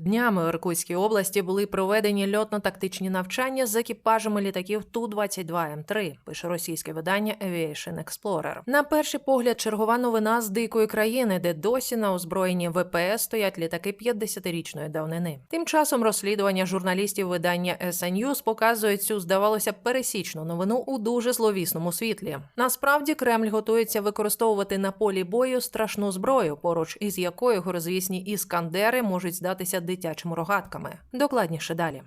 Днями у Іркутській області були проведені льотно-тактичні навчання з екіпажами літаків Ту-22М3, пише російське видання Aviation Explorer. На перший погляд, чергова новина з дикої країни, де досі на озброєнні ВПС стоять літаки 50-річної давнини. Тим часом розслідування журналістів видання SA News показує цю, здавалося, пересічну новину у дуже зловісному світлі. Насправді Кремль готується використовувати на полі бою страшну зброю, поруч із якою горозвісні іскандери можуть здатися дитячими рогатками. Докладніше далі.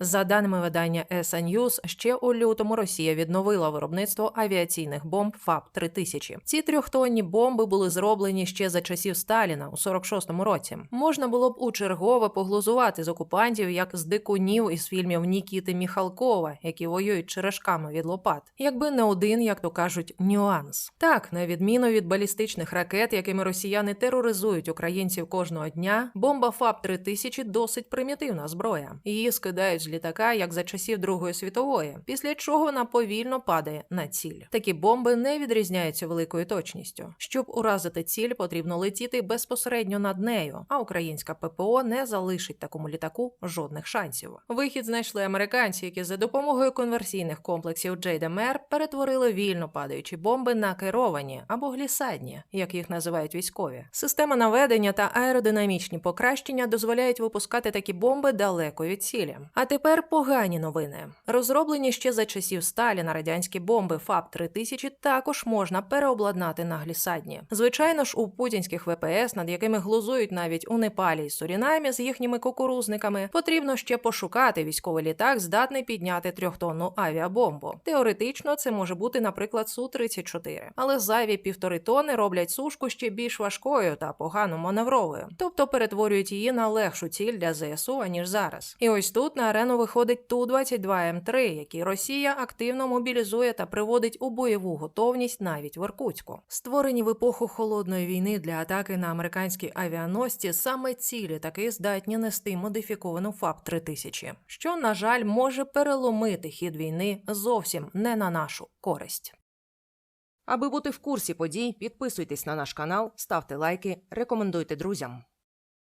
За даними видання ESA News, ще у лютому Росія відновила виробництво авіаційних бомб ФАП 3000 Ці трьохтонні бомби були зроблені ще за часів Сталіна у 46-му році. Можна було б у чергове поглузувати з окупантів, як з дикунів із фільмів Нікіти Міхалкова, які воюють черешками від лопат, якби не один, як то кажуть, нюанс. Так, на відміну від балістичних ракет, якими росіяни тероризують українців кожного дня, бомба ФАП 3000 досить примітивна зброя. Її скидають з літака, як за часів Другої світової, після чого вона повільно падає на ціль. Такі бомби не відрізняються великою точністю. Щоб уразити ціль, потрібно летіти безпосередньо над нею, а українська ППО не залишить такому літаку жодних шансів. Вихід знайшли американці, які за допомогою конверсійних комплексів JDMR перетворили вільно падаючі бомби на керовані або глісадні, як їх називають військові. Система наведення та аеродинамічні покращення дозволяють випускати такі бомби далеко від цілі. А тепер погані новини. Розроблені ще за часів Сталіна радянські бомби ФАП 3000 також можна переобладнати на глісадні. Звичайно ж, у путінських ВПС, над якими глузують навіть у Непалі і Сурінамі з їхніми кукурузниками, потрібно ще пошукати військовий літак, здатний підняти трьохтонну авіабомбу. Теоретично це може бути, наприклад, су 34 але зайві півтори тони роблять сушку ще більш важкою та погано маневровою, тобто перетворюють її на легшу ціль для ЗСУ аніж зараз. І ось тут на арену виходить Ту-22М3, який Росія активно мобілізує та приводить у бойову готовність навіть в Іркутську. Створені в епоху холодної війни для атаки на американські авіаносці саме ці літаки здатні нести модифіковану ФАП 3000 що, на жаль, може переломити хід війни зовсім не на нашу користь. Аби бути в курсі подій, підписуйтесь на наш канал, ставте лайки, рекомендуйте друзям.